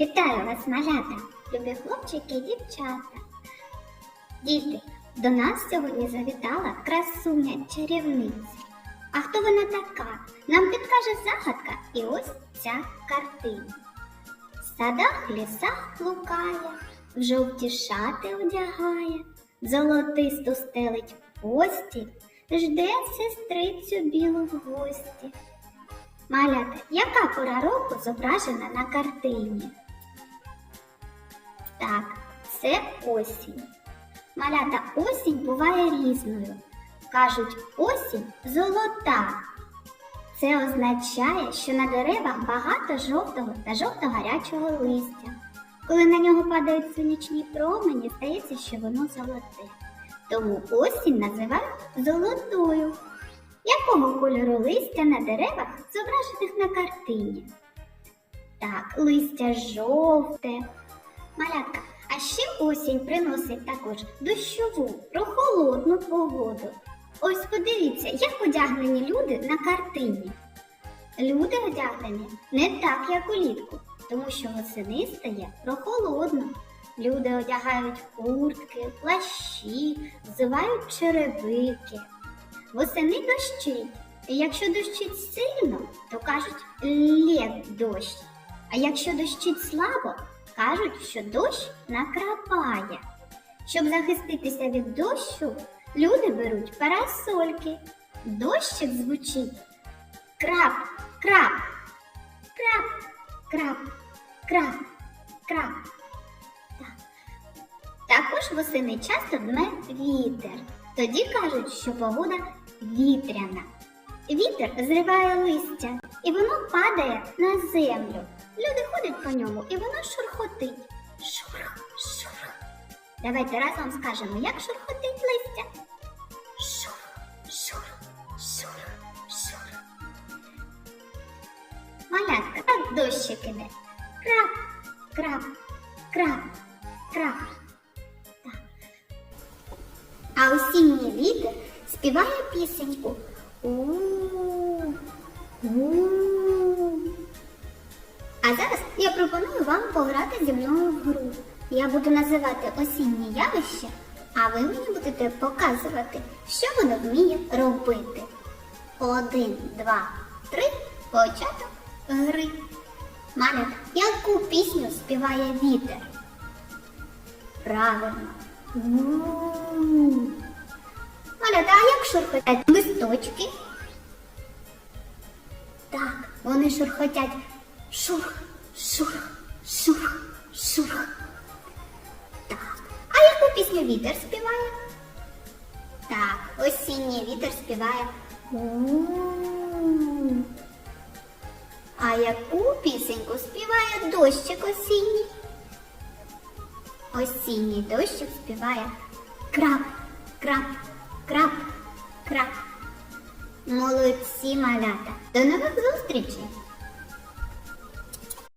Вітаю вас, малята, любі хлопчики і дівчата. Діти, до нас сьогодні завітала красуня чарівниця. А хто вона така? Нам підкаже загадка і ось ця картина. В садах, лісах лукає, в жовті шати одягає, золотисту стелить пості, жде сестрицю білу в гості. Малята, яка пора року зображена на картині? Так, це осінь. Малята осінь буває різною. Кажуть, осінь золота. Це означає, що на деревах багато жовтого та жовто-гарячого листя. Коли на нього падають сонячні промені, здається, що воно золоте. Тому осінь називають золотою. Якого кольору листя на деревах, зображених на картині? Так, листя жовте. Малятка, а ще осінь приносить також дощову, прохолодну погоду. Ось подивіться, як одягнені люди на картині. Люди одягнені не так, як улітку, тому що восени стає прохолодно. Люди одягають куртки, плащі, взивають черевики. Восени дощить. І якщо дощить сильно, то кажуть лє дощ. А якщо дощить слабо, кажуть, що дощ накрапає. Щоб захиститися від дощу, люди беруть парасольки. Дощик звучить крап, крап, крап, крап, крап, крап. Так. Також восени часто дме вітер. Тоді кажуть, що погода вітряна. Вітер зриває листя, і воно падає на землю. Люди ходять по ньому, і воно шурхотить. Шурх, шурх. Давайте разом скажемо, як шурхотить листя. Шурх, шурх, шурх, шурх. Малятка, так дощик іде. Крап, крап, крап, крап. Так. А осінній вітер співає пісеньку. А зараз я пропоную вам пограти зі мною в гру. Я буду називати осінні явища, а ви мені будете показувати, що воно вміє робити. Один, два, три, початок гри. Малят, яку пісню співає вітер? Правильно. У-у-у. А як шурхотять листочки? Так, вони шурхотять шурх, шурх, шурх, шурх. Так. А яку пісню вітер співає? Так, осінній вітер співає. У-у-у. А яку пісеньку співає дощик осінній? Осінній дощик співає крап, крап, крап, крап. Молодці малята. До нових зустрічей!